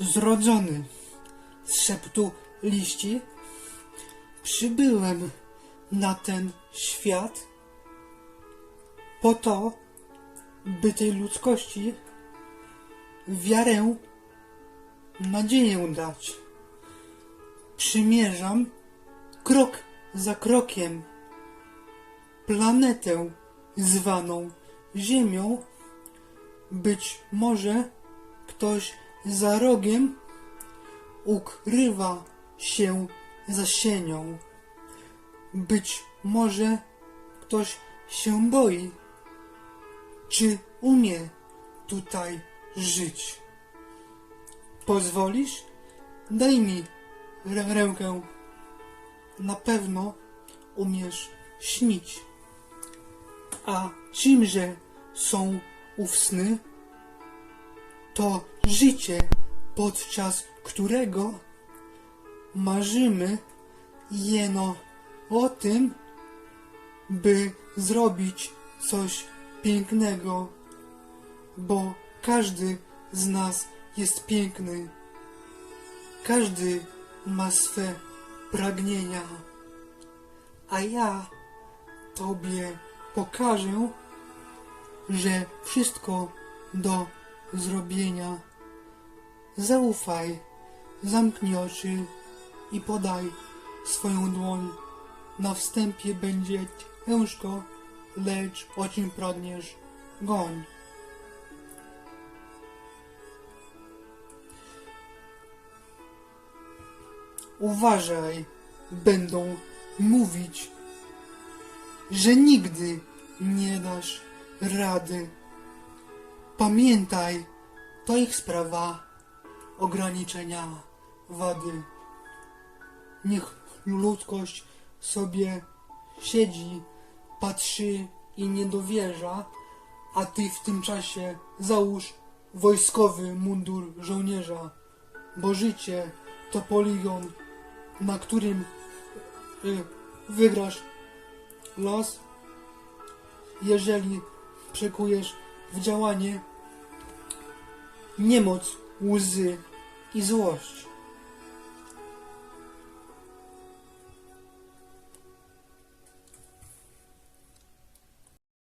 Zrodzony z szeptu liści, przybyłem na ten świat po to, by tej ludzkości wiarę, nadzieję dać. Przymierzam krok za krokiem planetę zwaną Ziemią. Być może ktoś za rogiem ukrywa się za sienią. Być może ktoś się boi. Czy umie tutaj żyć? Pozwolisz? Daj mi rę- rękę. Na pewno umiesz śnić. A czymże są ów sny? To życie, podczas którego marzymy jeno o tym, by zrobić coś pięknego, bo każdy z nas jest piękny. Każdy ma swe pragnienia, a ja Tobie pokażę, że wszystko do zrobienia. Zaufaj, zamknij oczy i podaj swoją dłoń. Na wstępie będzie ciężko, lecz o czym pragniesz, goń. Uważaj, będą mówić, że nigdy nie dasz rady. Pamiętaj, to ich sprawa ograniczenia wady. Niech ludzkość sobie siedzi, patrzy i nie dowierza, a ty w tym czasie załóż wojskowy mundur żołnierza, bo życie to poligon, na którym y, wygrasz los, jeżeli przekujesz w działanie niemoc, use isooste.